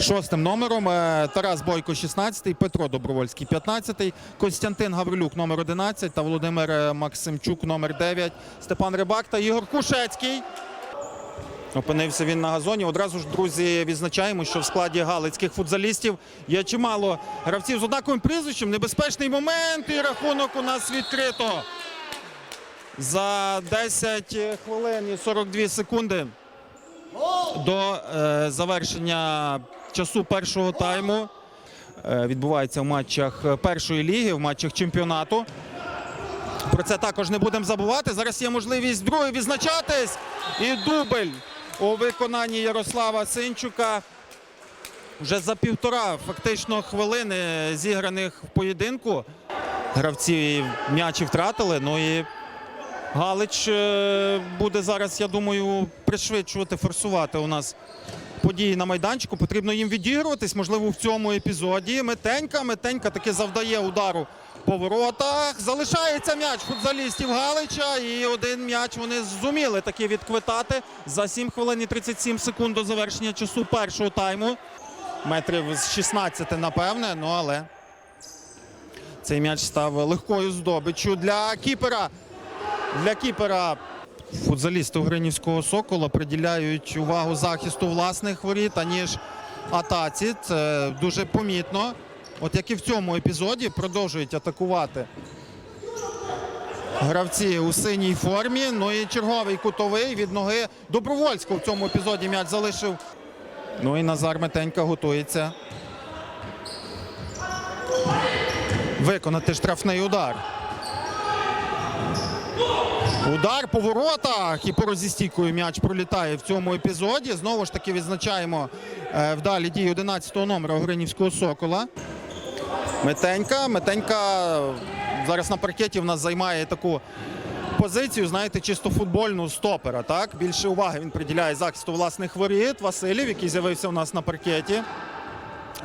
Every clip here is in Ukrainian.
Шостим номером е, Тарас Бойко, 16, Петро Добровольський, 15, Костянтин Гаврилюк, номер 11 та Володимир е, Максимчук, номер 9, Степан Рибак та Ігор Кушецький. Опинився він на газоні. Одразу ж, друзі, відзначаємо, що в складі галицьких футзалістів є чимало гравців з однаковим прізвищем. Небезпечний момент і рахунок у нас відкрито. За 10 хвилин і 42 секунди до е, завершення часу першого тайму. Е, відбувається в матчах першої ліги, в матчах чемпіонату. Про це також не будемо забувати. Зараз є можливість другої відзначатись. І дубль у виконанні Ярослава Синчука. Вже за півтора фактично хвилини зіграних в поєдинку. Гравці м'ячі втратили. Ну і Галич е, буде зараз, я думаю, пришвидшувати, форсувати у нас події на майданчику. Потрібно їм відігруватись, можливо, в цьому епізоді. Метенька, метенька таки завдає удару по воротах. Залишається м'яч футзалістів Галича. І один м'яч вони зуміли таки відквитати за 7 хвилин і 37 секунд до завершення часу першого тайму. Метрів з 16, напевне, ну але цей м'яч став легкою здобиччю для кіпера. Для кіпера футзалісти Гринівського Сокола приділяють увагу захисту власних воріт, аніж атаці. Це дуже помітно. От як і в цьому епізоді продовжують атакувати гравці у синій формі. Ну і черговий кутовий від ноги Добровольського в цьому епізоді м'яч залишив. Ну і Назар Метенька готується виконати штрафний удар. Удар по воротах і по розістійкою м'яч пролітає в цьому епізоді. Знову ж таки відзначаємо е, вдалі дії 11-го номера Гринівського Сокола. Метенька. Метенька зараз на паркеті в нас займає таку позицію, знаєте, чисто футбольну стопера. Так? Більше уваги він приділяє захисту власних воріт. Василів, який з'явився у нас на паркеті.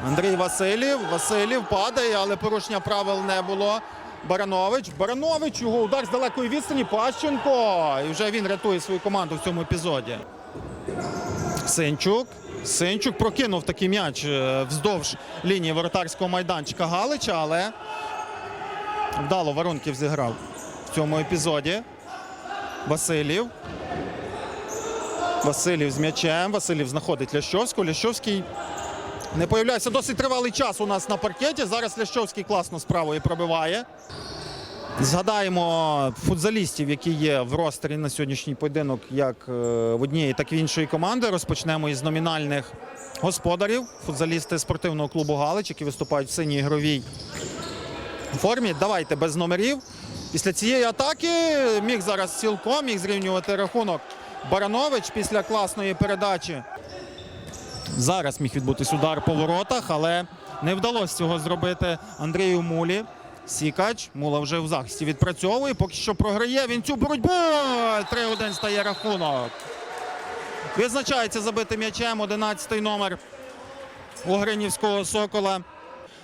Андрій Василів. Василів падає, але порушення правил не було. Баранович. Баранович, його удар з далекої відстані. Пащенко. І вже він рятує свою команду в цьому епізоді. Синчук. Синчук прокинув такий м'яч е, вздовж лінії воротарського майданчика Галича, але вдало Воронків зіграв в цьому епізоді. Василів. Василів з м'ячем. Василів знаходить Лящовського. Лящовський не появляється досить тривалий час у нас на паркеті. Зараз Лящовський класно справою пробиває. Згадаємо футзалістів, які є в ростері на сьогоднішній поєдинок, як е, в однієї, так і в іншої команди. Розпочнемо із номінальних господарів. Футзалісти спортивного клубу Галич, які виступають в синій ігровій формі. Давайте без номерів. Після цієї атаки міг зараз цілком міг зрівнювати рахунок Баранович після класної передачі. Зараз міг відбутись удар по воротах, але не вдалося цього зробити Андрію Мулі. Сікач. Мула вже в захисті відпрацьовує. Поки що програє він цю боротьбу. 3-1 стає рахунок. Відзначається забитим м'ячем 11-й номер у Гринівського Сокола.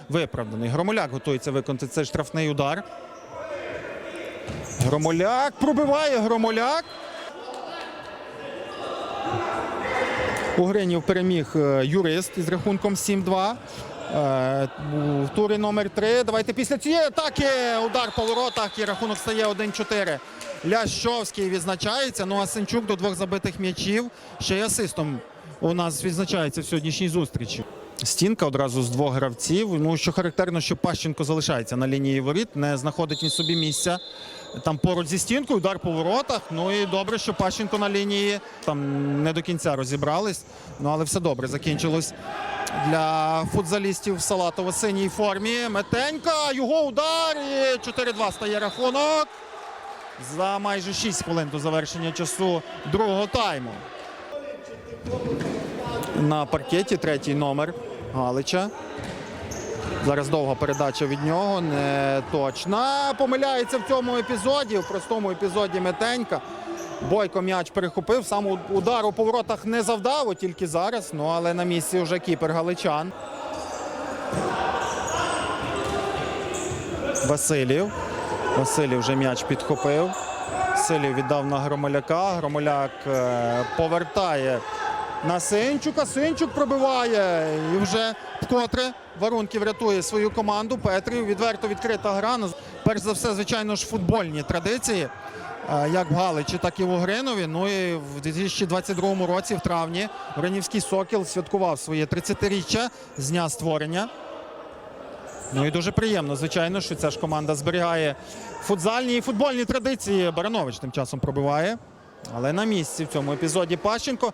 Виправданий. Громоляк готується виконати цей штрафний удар. Громоляк пробиває Громоляк. У Гринів переміг е, юрист із рахунком 7-2. Е, В турі номер 3. Давайте після цієї атаки удар по воротах і рахунок стає 1-4. Лящовський відзначається. Ну а Сенчук до двох забитих м'ячів. Ще й асистом у нас відзначається в сьогоднішній зустрічі. Стінка одразу з двох гравців. Ну що характерно, що Пащенко залишається на лінії воріт, не знаходить він собі місця. Там поруч зі стінкою, удар по воротах. Ну і добре, що Пащенко на лінії там не до кінця розібрались. Ну але все добре закінчилось для футзалістів в салатово-синій формі. Метенька, його удар і 4-2 стає рахунок. За майже 6 хвилин до завершення часу другого тайму. На паркеті третій номер Галича. Зараз довга передача від нього, не точна. Помиляється в цьому епізоді, в простому епізоді Метенька. Бойко м'яч перехопив, сам удар у поворотах не завдав, от тільки зараз. Ну але на місці вже кіпер галичан. Василів. Василів вже м'яч підхопив. Василів віддав на Громоляка. Громоляк е, повертає на Синчука. Синчук пробиває. І вже вкотре Варунків рятує свою команду. Петрів відверто відкрита гра. Ну, Перш за все, звичайно ж, футбольні традиції. е, Як в Галичі, так і в Угринові. Ну і в 2022 році, в травні, Угринівський Сокіл святкував своє 30-річчя з дня створення. Ну і дуже приємно, звичайно, що ця ж команда зберігає футзальні і футбольні традиції. Баранович тим часом пробиває. Але на місці в цьому епізоді Пащенко.